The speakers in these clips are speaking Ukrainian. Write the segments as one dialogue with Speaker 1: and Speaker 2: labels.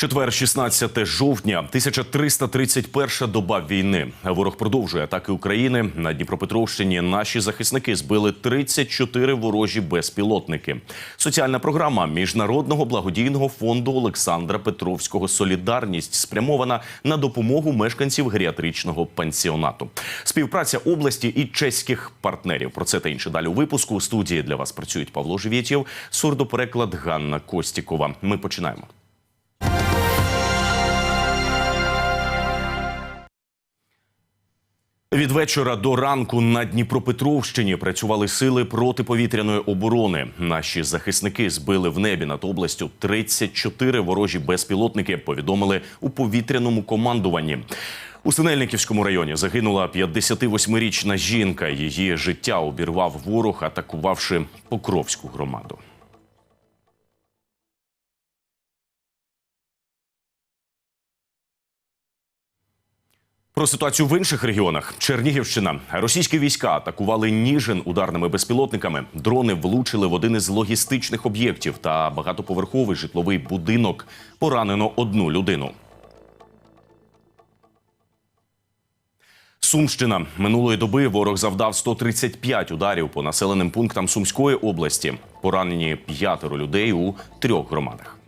Speaker 1: Четвер, 16 жовтня, 1331 доба війни. Ворог продовжує атаки України на Дніпропетровщині. Наші захисники збили 34 ворожі безпілотники. Соціальна програма міжнародного благодійного фонду Олександра Петровського Солідарність спрямована на допомогу мешканців геріатричного пансіонату. Співпраця області і чеських партнерів. Про це та інше далі у випуску. У студії для вас працюють Павло Живєтєв, сурдопереклад Ганна Костікова. Ми починаємо. Від вечора до ранку на Дніпропетровщині працювали сили протиповітряної оборони. Наші захисники збили в небі над областю 34 ворожі безпілотники. Повідомили у повітряному командуванні. У Синельниківському районі загинула 58-річна жінка. Її життя обірвав ворог, атакувавши Покровську громаду. Про ситуацію в інших регіонах Чернігівщина. Російські війська атакували Ніжин ударними безпілотниками. Дрони влучили в один із логістичних об'єктів та багатоповерховий житловий будинок. Поранено одну людину. Сумщина минулої доби ворог завдав 135 ударів по населеним пунктам Сумської області. Поранені п'ятеро людей у трьох громадах.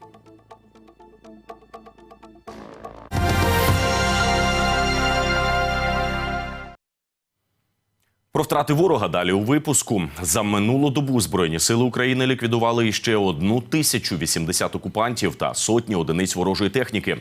Speaker 1: Про втрати ворога далі у випуску за минулу добу збройні сили України ліквідували іще одну тисячу 80 окупантів та сотні одиниць ворожої техніки.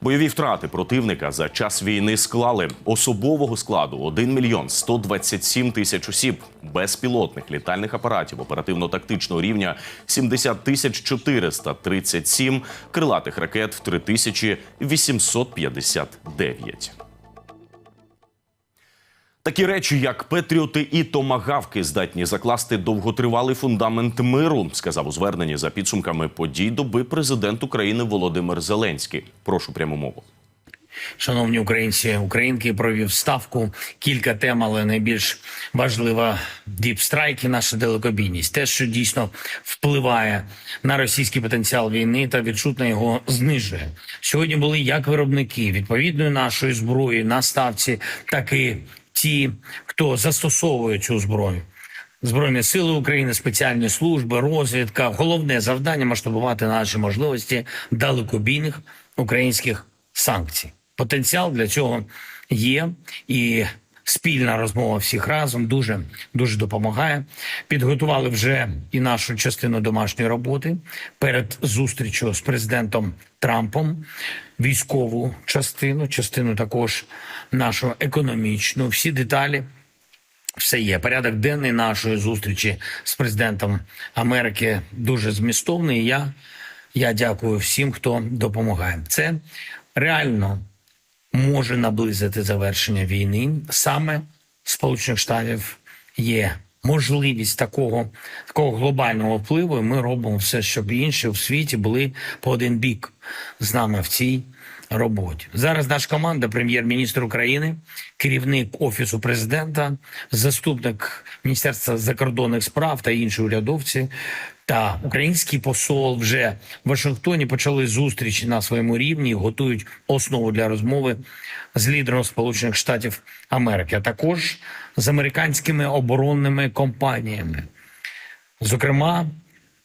Speaker 1: Бойові втрати противника за час війни склали особового складу 1 мільйон 127 тисяч осіб, безпілотних літальних апаратів оперативно-тактичного рівня 70 тисяч 437, крилатих ракет 3859. Такі речі, як Петріоти і томагавки, здатні закласти довготривалий фундамент миру, сказав у зверненні за підсумками подій доби президент України Володимир Зеленський. Прошу пряму мову.
Speaker 2: Шановні українці, українки провів ставку. Кілька тем, але найбільш важлива діпстрайк і наша далекобійність. Те, що дійсно впливає на російський потенціал війни та відчутно його знижує. Сьогодні були як виробники відповідної нашої зброї на ставці, так і ті, хто застосовує цю зброю. Збройні сили України, спеціальні служби, розвідка. Головне завдання масштабувати наші можливості далекобійних українських санкцій. Потенціал для цього є і. Спільна розмова всіх разом дуже дуже допомагає. Підготували вже і нашу частину домашньої роботи перед зустрічю з президентом Трампом. Військову частину, частину також нашу економічну. Всі деталі все є. Порядок денний нашої зустрічі з президентом Америки дуже змістовний. Я, я дякую всім, хто допомагає. Це реально може наблизити завершення війни. Саме Сполучених Штатів є можливість такого, такого глобального впливу. і Ми робимо все, щоб інші в світі були по один бік з нами в цій роботі. Зараз наша команда, прем'єр-міністр України, керівник офісу президента, заступник міністерства закордонних справ та інші урядовці. Та український посол вже в Вашингтоні почали зустрічі на своєму рівні, готують основу для розмови з лідером Сполучених Штатів Америки, а також з американськими оборонними компаніями, зокрема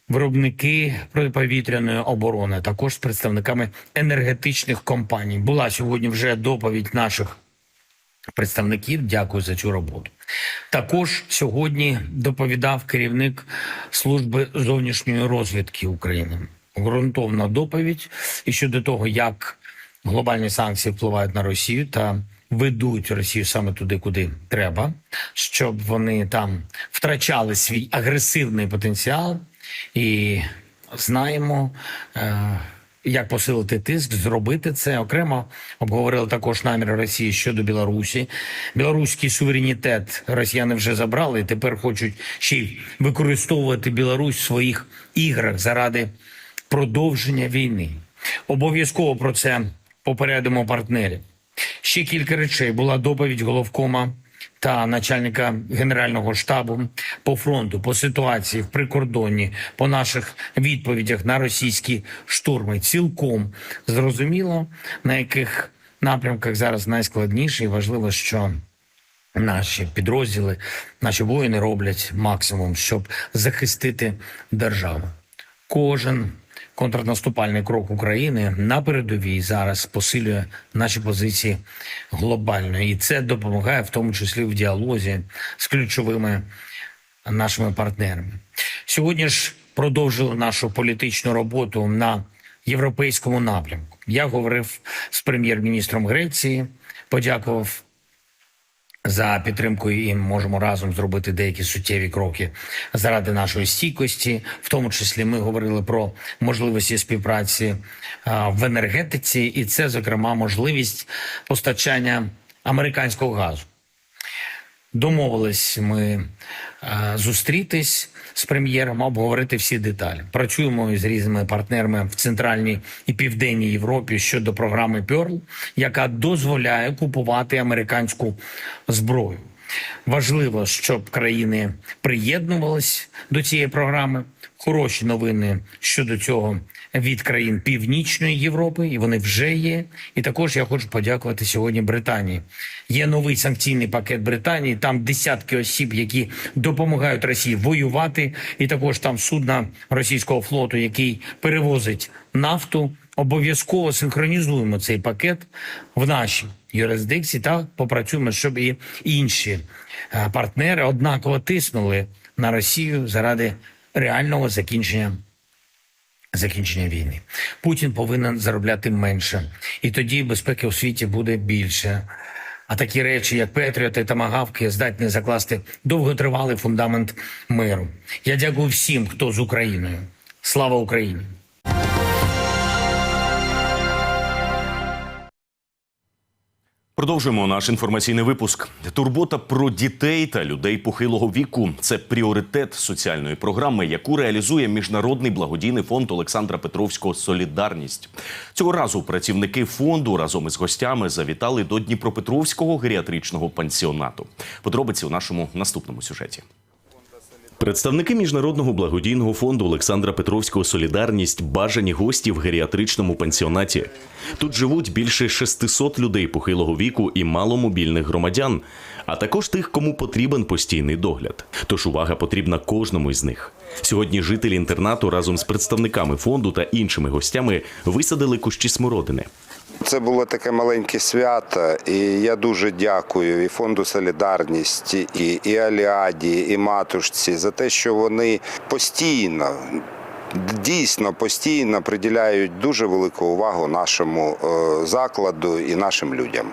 Speaker 2: виробники протиповітряної оборони, також з представниками енергетичних компаній. Була сьогодні вже доповідь наших представників. Дякую за цю роботу. Також сьогодні доповідав керівник служби зовнішньої розвідки України. Ґрунтовна доповідь і щодо того, як глобальні санкції впливають на Росію та ведуть Росію саме туди, куди треба, щоб вони там втрачали свій агресивний потенціал, і знаємо. Е- як посилити тиск, зробити це окремо обговорили також наміри Росії щодо Білорусі. Білоруський суверенітет Росіяни вже забрали. і Тепер хочуть ще й використовувати Білорусь в своїх іграх заради продовження війни. Обов'язково про це попередимо партнерів. Ще кілька речей була доповідь головкома та начальника генерального штабу по фронту, по ситуації в прикордонні, по наших відповідях на російські штурми. Цілком зрозуміло, на яких напрямках зараз найскладніше, і важливо, що наші підрозділи, наші воїни роблять максимум, щоб захистити державу. Кожен контрнаступальний крок України на передовій зараз посилює наші позиції глобально, і це допомагає в тому числі в діалозі з ключовими нашими партнерами. Сьогодні ж продовжили нашу політичну роботу на європейському напрямку. Я говорив з прем'єр-міністром Греції, подякував за підтримкою і можемо разом зробити деякі суттєві кроки заради нашої стійкості. В тому числі ми говорили про можливості співпраці в енергетиці, і це, зокрема, можливість постачання американського газу. Домовились ми е, зустрітись з прем'єром, обговорити всі деталі. Працюємо із різними партнерами в центральній і південній Європі щодо програми Pearl, яка дозволяє купувати американську зброю. Важливо, щоб країни приєднувались до цієї програми. Хороші новини щодо цього від країн Північної Європи, і вони вже є. І також я хочу подякувати сьогодні Британії. Є новий санкційний пакет Британії. Там десятки осіб, які допомагають Росії воювати, і також там судна російського флоту, який перевозить нафту. Обов'язково синхронізуємо цей пакет в нашій юрисдикції та попрацюємо, щоб і інші е, партнери однаково тиснули на Росію заради реального закінчення закінчення війни. Путін повинен заробляти менше, і тоді безпеки у світі буде більше. А такі речі, як Петріоти та Магавки, здатні закласти довготривалий фундамент миру. Я дякую всім, хто з Україною. Слава Україні!
Speaker 1: Продовжуємо наш інформаційний випуск. Турбота про дітей та людей похилого віку це пріоритет соціальної програми, яку реалізує міжнародний благодійний фонд Олександра Петровського Солідарність. Цього разу працівники фонду разом із гостями завітали до Дніпропетровського геріатричного пансіонату. Подробиці у нашому наступному сюжеті. Представники міжнародного благодійного фонду Олександра Петровського Солідарність бажані гості в геріатричному пансіонаті. Тут живуть більше 600 людей похилого віку і маломобільних громадян, а також тих, кому потрібен постійний догляд. Тож увага потрібна кожному із них. Сьогодні жителі інтернату разом з представниками фонду та іншими гостями висадили кущі смородини.
Speaker 3: Це було таке маленьке свято, і я дуже дякую і фонду Солідарність, і, і Аліаді, і матушці за те, що вони постійно. Дійсно постійно приділяють дуже велику увагу нашому е, закладу і нашим людям.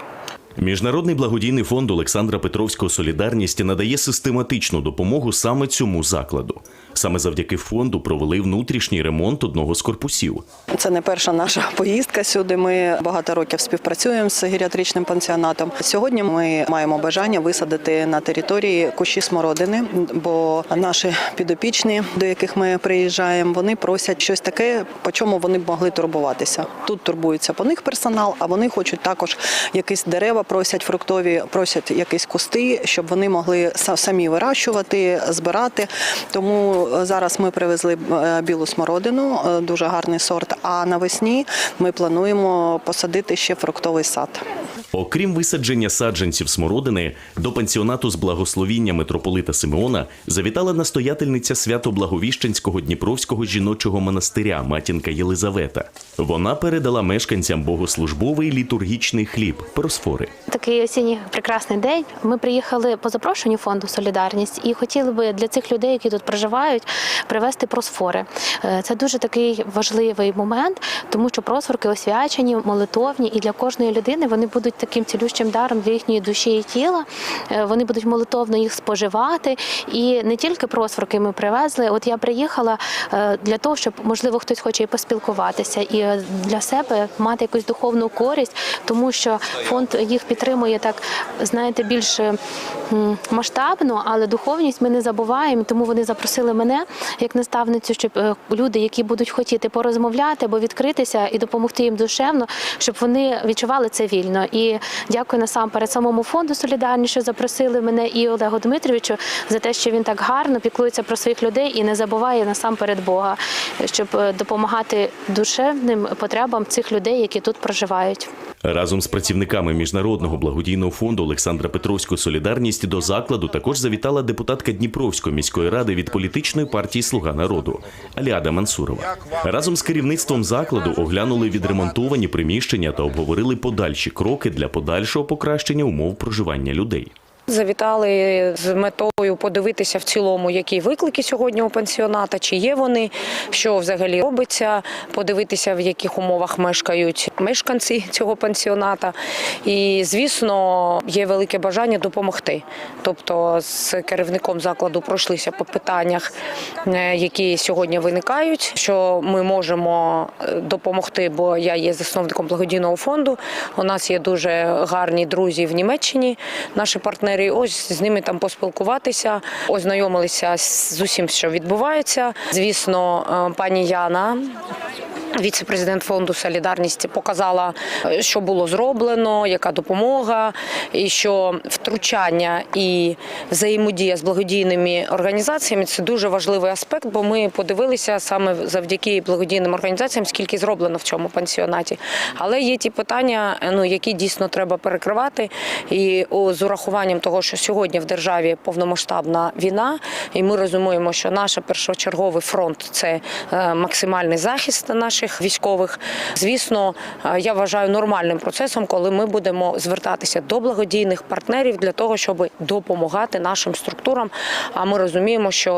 Speaker 1: Міжнародний благодійний фонд Олександра Петровського Солідарність надає систематичну допомогу саме цьому закладу. Саме завдяки фонду провели внутрішній ремонт одного з корпусів.
Speaker 4: Це не перша наша поїздка сюди. Ми багато років співпрацюємо з геріатричним пансіонатом. Сьогодні ми маємо бажання висадити на території кущі смородини, бо наші підопічні, до яких ми приїжджаємо, вони просять щось таке, по чому вони б могли турбуватися. Тут турбується по них персонал, а вони хочуть також якісь дерева, просять фруктові, просять якісь кусти, щоб вони могли самі вирощувати, збирати. Тому зараз ми привезли е, білу смородину, е, дуже гарний сорт. А навесні ми плануємо посадити ще фруктовий сад.
Speaker 1: Окрім висадження саджанців смородини, до пансіонату з благословіння митрополита Симеона завітала настоятельниця Свято-Благовіщенського Дніпровського жіночого монастиря матінка Єлизавета. Вона передала мешканцям богослужбовий літургічний хліб просфори.
Speaker 5: Такий осінній прекрасний день. Ми приїхали по запрошенню фонду Солідарність і хотіли би для цих людей, які тут проживають, привезти просфори. Е, Це дуже такий важливий момент, тому що просфорки освячені, молитовні, і для кожної людини вони будуть таким цілющим даром для їхньої душі і тіла. Е, Вони будуть молитовно їх споживати. І не тільки просфорки ми привезли. От я приїхала е, для того, щоб можливо хтось хоче і поспілкуватися, і е, для себе мати якусь духовну користь, тому що фонд їх підтримує так, знаєте, більш масштабно, але духовність ми не забуваємо. Тому вони запросили мене як наставницю, щоб люди, які будуть хотіти порозмовляти або відкритися і допомогти їм душевно, щоб вони відчували це вільно. І дякую насамперед самому фонду Солідарність, що запросили мене і Олегу Дмитровичу за те, що він так гарно піклується про своїх людей і не забуває насамперед Бога, щоб е, допомагати душевним потребам цих людей, які тут проживають.
Speaker 1: Разом з працівниками міжнародного благодійного фонду Олександра Петровського Солідарність до закладу також завітала депутатка Дніпровської міської ради від політичної партії Слуга народу Аліада Мансурова. Разом з керівництвом закладу оглянули відремонтовані приміщення та обговорили подальші кроки для подальшого покращення умов проживання людей.
Speaker 6: Завітали з метою подивитися в цілому, які виклики сьогодні у пансіоната, чи є вони, що взагалі робиться, подивитися, в яких умовах мешкають мешканці цього пансіоната. І, звісно, є велике бажання допомогти. Тобто з керівником закладу пройшлися по питаннях, е, які сьогодні виникають, що ми можемо е, допомогти, бо я є засновником благодійного фонду. У нас є дуже гарні друзі в Німеччині, наші партнери. Ось з ними там поспілкуватися, ознайомилися з усім, що відбувається. Звісно, е, пані Яна. Віце-президент фонду Солідарність показала, е, що було зроблено, яка допомога, і що втручання і взаємодія з благодійними організаціями це дуже важливий аспект, бо ми подивилися саме завдяки благодійним організаціям, скільки зроблено в цьому пансіонаті. Але є ті питання, е, ну які дійсно треба перекривати. І з урахуванням того, що сьогодні в державі повномасштабна війна, і ми розуміємо, що наш першочерговий фронт це е, максимальний захист наших військових. Звісно, е, я вважаю нормальним процесом, коли ми будемо звертатися до благодійних партнерів для того, щоб допомагати нашим структурам. А ми розуміємо, що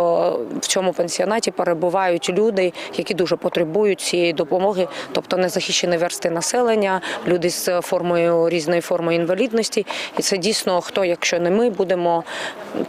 Speaker 6: в цьому пансіонаті перебувають люди, які дуже потребують цієї допомоги, тобто незахищені версти населення, люди з формою різної форми інвалідності. І це дійсно хто, якщо не ми, будемо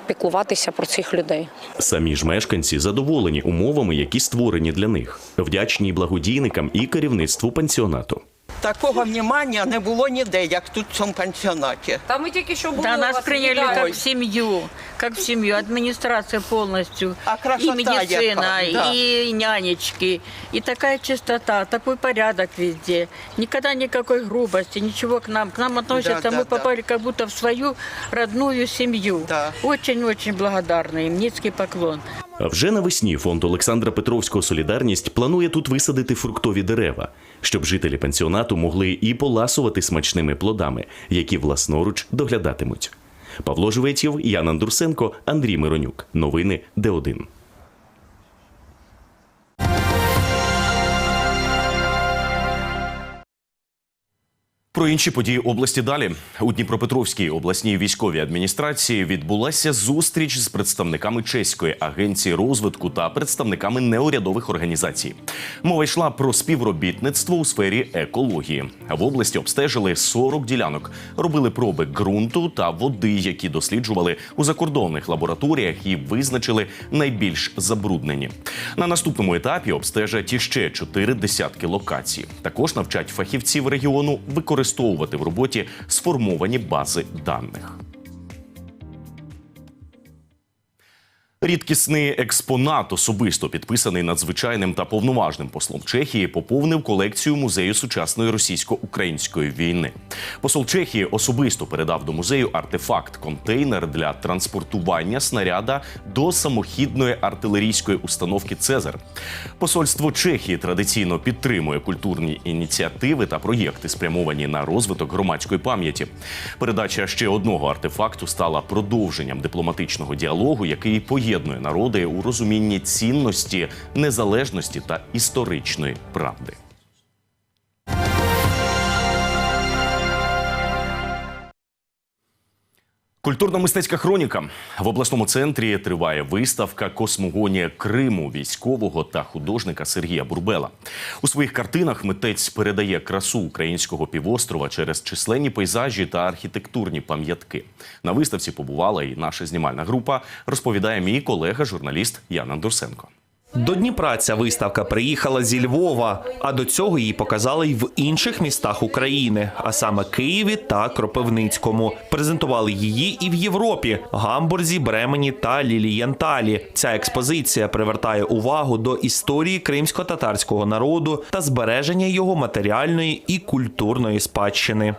Speaker 6: піклуватися про цих людей.
Speaker 1: Самі ж мешканці задоволені умовами, які створені для них, вдячні благодійникам і керівництву пансіонату.
Speaker 7: Такого внимання не було ніде, як тут в цьому пансіонаті.
Speaker 8: Та ми тільки що були
Speaker 9: Да,
Speaker 8: у
Speaker 9: нас
Speaker 8: вас
Speaker 9: приняли
Speaker 8: вітали.
Speaker 9: как в семью, как в семью. Администрация полностью.
Speaker 7: А красота
Speaker 9: и медицина,
Speaker 7: яка, да.
Speaker 9: и нянечки. И такая чистота, такой порядок везде. Никогда никакой грубости, ничего к нам. К нам относятся,
Speaker 7: да,
Speaker 9: мы
Speaker 7: да.
Speaker 9: попали как будто в свою родную семью.
Speaker 7: Да.
Speaker 9: Очень-очень благодарны им. Низкий поклон.
Speaker 1: Вже навесні фонд Олександра Петровського Солідарність планує тут висадити фруктові дерева, щоб жителі пансіонату могли і поласувати смачними плодами, які власноруч доглядатимуть. Павло Живетєв, Ян Андурсенко, Андрій Миронюк. Новини Д1. Про інші події області далі у Дніпропетровській обласній військовій адміністрації відбулася зустріч з представниками чеської агенції розвитку та представниками неурядових організацій. Мова йшла про співробітництво у сфері екології. В області обстежили 40 ділянок, робили проби ґрунту та води, які досліджували у закордонних лабораторіях і визначили найбільш забруднені. На наступному етапі обстежать іще чотири десятки локацій. Також навчать фахівців регіону використовувати в роботі сформовані бази даних. Рідкісний експонат, особисто підписаний надзвичайним та повноважним послом Чехії, поповнив колекцію музею сучасної російсько-української війни. Посол Чехії особисто передав до музею артефакт контейнер для транспортування снаряда до самохідної артилерійської установки Цезар. Посольство Чехії традиційно підтримує культурні ініціативи та проєкти, спрямовані на розвиток громадської пам'яті. Передача ще одного артефакту стала продовженням дипломатичного діалогу, який поєднує народи у розумінні цінності, незалежності та історичної правди. Культурно-мистецька хроніка в обласному центрі триває виставка Космогонія Криму військового та художника Сергія Бурбела. У своїх картинах митець передає красу українського півострова через численні пейзажі та архітектурні пам'ятки. На виставці побувала і наша знімальна група. Розповідає мій колега, журналіст Ян Андурсенко.
Speaker 8: До Дніпра ця виставка приїхала зі Львова, а до цього її показали й в інших містах України, а саме Києві та Кропивницькому. Презентували її і в Європі Гамбурзі, Бремені та Лілієнталі. Ця експозиція привертає увагу до історії кримсько-татарського народу та збереження його матеріальної і культурної спадщини.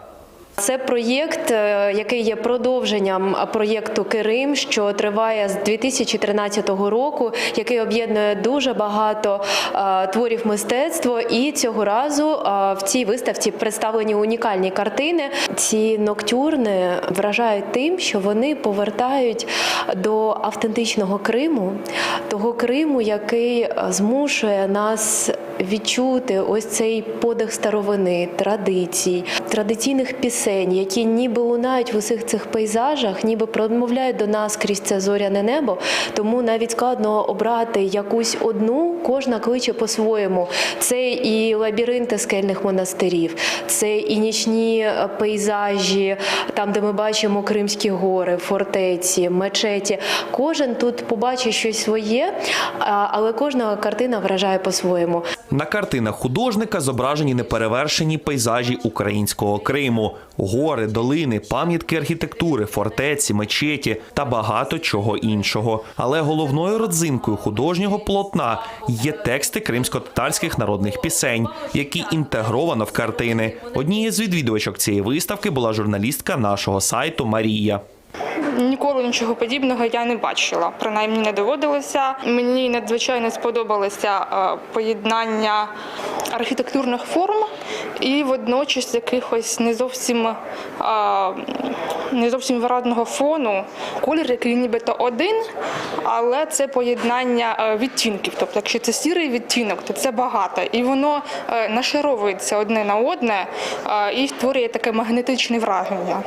Speaker 10: Це проєкт, е, який є продовженням проєкту Кирим, що триває з 2013 року, який об'єднує дуже багато е, творів мистецтва. І цього разу е, в цій виставці представлені унікальні картини. Ці ноктюрни вражають тим, що вони повертають до автентичного Криму, того Криму, який змушує нас відчути ось цей подих старовини, традицій, традиційних пісень, які ніби лунають в усіх цих пейзажах, ніби промовляють до нас крізь це зоряне небо. Тому навіть складно обрати якусь одну, кожна кличе по-своєму. Це і лабіринти скельних монастирів, це і нічні е, пейзажі, там, де ми бачимо Кримські гори, фортеці, мечеті. Кожен тут побачить щось своє, але кожна картина вражає по-своєму.
Speaker 8: На картинах художника зображені неперевершені пейзажі українського Криму: гори, долини, пам'ятки архітектури, фортеці, мечеті та багато чого іншого. Але головною родзинкою художнього полотна є тексти кримсько-татарських народних пісень, які інтегровано в картини. Однією з відвідувачок цієї виставки була журналістка нашого сайту Марія.
Speaker 11: Ніколи нічого подібного я не бачила. Принаймні не доводилося. Мені надзвичайно сподобалося е, поєднання архітектурних форм і водночас якихось не зовсім е, не зовсім виразного фону. Колір, який нібито один, але це поєднання е, відтінків. Тобто, якщо це сірий відтінок, то це багато. І воно нашаровується одне на одне і створює таке магнетичне враження.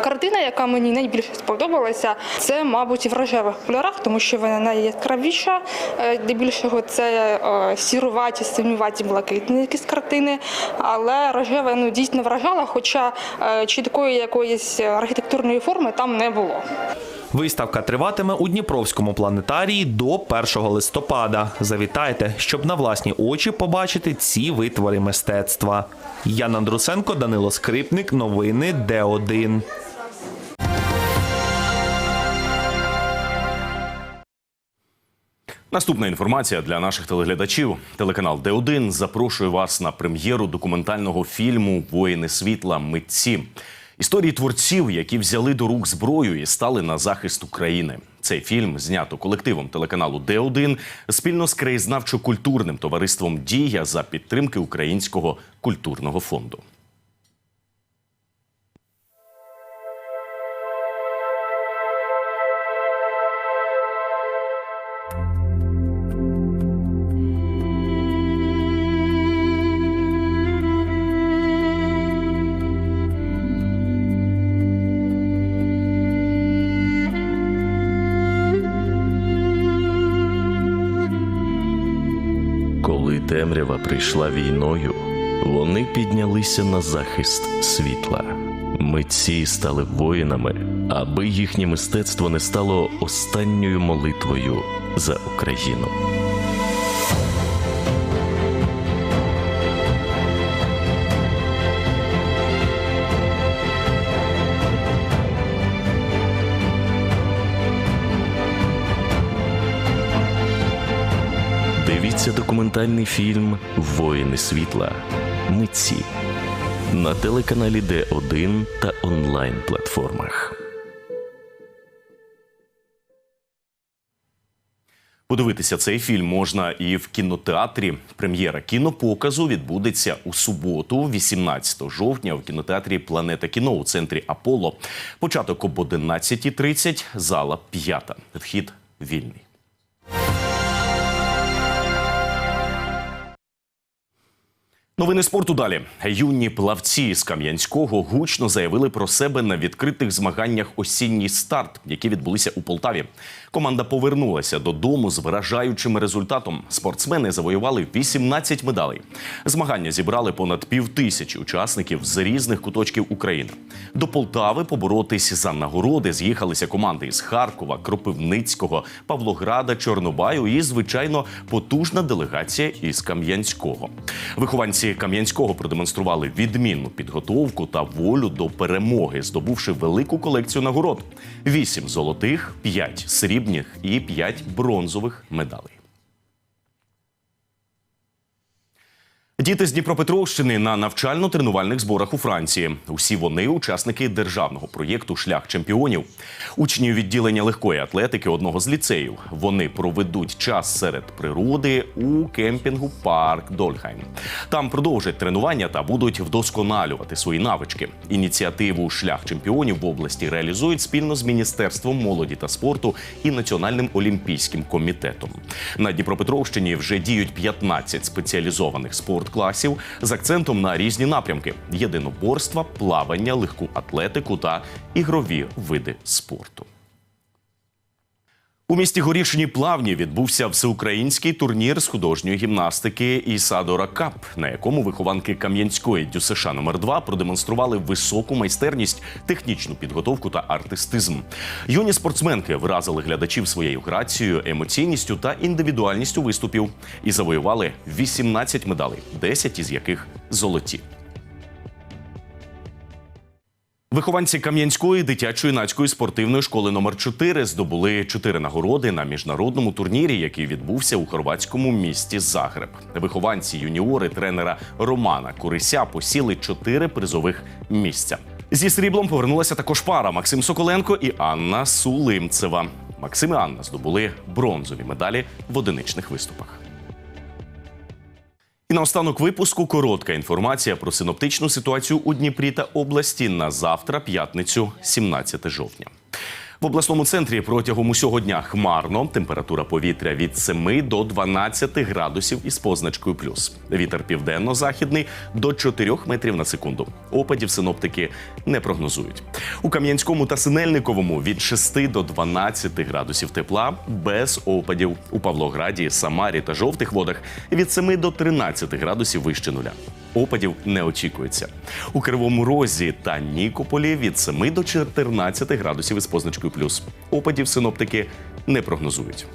Speaker 11: Картина, яка мені найбільше сподобалася, це, мабуть, в рожевих кольорах, тому що вона найяскравіша. Е, Здебільшого це е, сіруваті, синюваті, блакитні якісь картини. Але рожева ну, дійсно вражала, хоча е, чіткої якоїсь архітектурної форми там не було.
Speaker 8: Виставка триватиме у Дніпровському планетарії до 1 листопада. Завітайте, щоб на власні очі побачити ці витвори мистецтва. Ян Андрусенко, Данило Скрипник. Новини Д1.
Speaker 1: Наступна інформація для наших телеглядачів. Телеканал Д1 запрошує вас на прем'єру документального фільму Воїни світла митці. Історії творців, які взяли до рук зброю і стали на захист України. Цей фільм знято колективом телеканалу Д1 спільно з краєзнавчо-культурним товариством Дія за підтримки Українського культурного фонду.
Speaker 12: Темрява прийшла війною, вони піднялися на захист світла. Митці стали воїнами, аби їхнє мистецтво не стало останньою молитвою за Україну. Документальний фільм Воїни світла. Митці на телеканалі Д1 та онлайн платформах.
Speaker 1: Подивитися цей фільм можна і в кінотеатрі. Прем'єра кінопоказу відбудеться у суботу, 18 жовтня, в кінотеатрі Планета кіно у центрі Аполло. Початок об 11.30, зала 5. Вхід вільний. Новини спорту далі. Юні плавці з Кам'янського гучно заявили про себе на відкритих змаганнях осінній старт, які відбулися у Полтаві. Команда повернулася додому з вражаючим результатом. Спортсмени завоювали 18 медалей. Змагання зібрали понад півтисячі учасників з різних куточків України. До Полтави поборотись за нагороди з'їхалися команди із Харкова, Кропивницького, Павлограда, Чорнобаю і, звичайно, потужна делегація із Кам'янського. Вихованці Кам'янського продемонстрували відмінну підготовку та волю до перемоги, здобувши велику колекцію нагород: вісім золотих, п'ять срібних і п'ять бронзових медалей. Діти з Дніпропетровщини на навчально-тренувальних зборах у Франції. Усі вони учасники державного проєкту Шлях чемпіонів. Учні відділення легкої атлетики одного з ліцеїв. Вони проведуть час серед природи у кемпінгу Парк Дольхайм. Там продовжать тренування та будуть вдосконалювати свої навички. Ініціативу Шлях чемпіонів в області реалізують спільно з міністерством молоді та спорту і Національним олімпійським комітетом. На Дніпропетровщині вже діють 15 спеціалізованих спорткласів з акцентом на різні напрямки: єдиноборства, плавання, легку атлетику та ігрові види спорту. У місті Горішні Плавні відбувся всеукраїнський турнір з художньої гімнастики Ісадора Кап, на якому вихованки Кам'янської ДЮСШ номер 2 продемонстрували високу майстерність, технічну підготовку та артистизм. Юні спортсменки вразили глядачів своєю грацією, емоційністю та індивідуальністю виступів і завоювали 18 медалей, 10 із яких золоті. Вихованці Кам'янської дитячо-юнацької спортивної школи номер 4 здобули чотири нагороди на міжнародному турнірі, який відбувся у хорватському місті Загреб. Вихованці юніори тренера Романа Курися посіли чотири призових місця. Зі сріблом повернулася також пара Максим Соколенко і Анна Сулимцева. Максим і Анна здобули бронзові медалі в одиничних виступах. І наостанок випуску коротка інформація про синоптичну ситуацію у Дніпрі та області на завтра, п'ятницю, 17 жовтня. В обласному центрі протягом усього дня хмарно. Температура повітря від 7 до 12 градусів із позначкою плюс. Вітер південно-західний до 4 метрів на секунду. Опадів синоптики не прогнозують. У Кам'янському та Синельниковому від 6 до 12 градусів тепла без опадів. У Павлограді, Самарі та жовтих водах від 7 до 13 градусів вище нуля. Опадів не очікується. У Кривому Розі та Нікополі від 7 до 14 градусів із позначкою плюс. Опадів синоптики не прогнозують.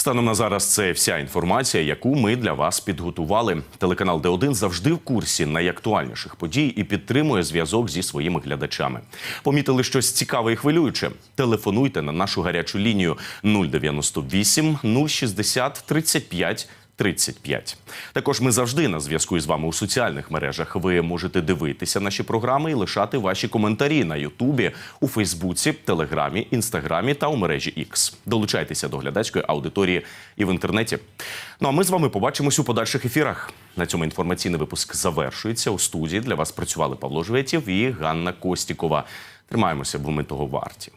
Speaker 1: Станом на зараз це вся інформація, яку ми для вас підготували. Телеканал Д1 завжди в курсі найактуальніших подій і підтримує зв'язок зі своїми глядачами. Помітили щось цікаве і хвилююче? Телефонуйте на нашу гарячу лінію 098 060 35 35. Також ми завжди на зв'язку із вами у соціальних мережах. Ви можете дивитися наші програми і лишати ваші коментарі на Ютубі, у Фейсбуці, Телеграмі, Інстаграмі та у мережі X. Долучайтеся до глядацької аудиторії і в інтернеті. Ну а ми з вами побачимось у подальших ефірах. На цьому інформаційний випуск завершується. У студії для вас працювали Павло Жветів і Ганна Костікова. Тримаємося, бо ми того варті.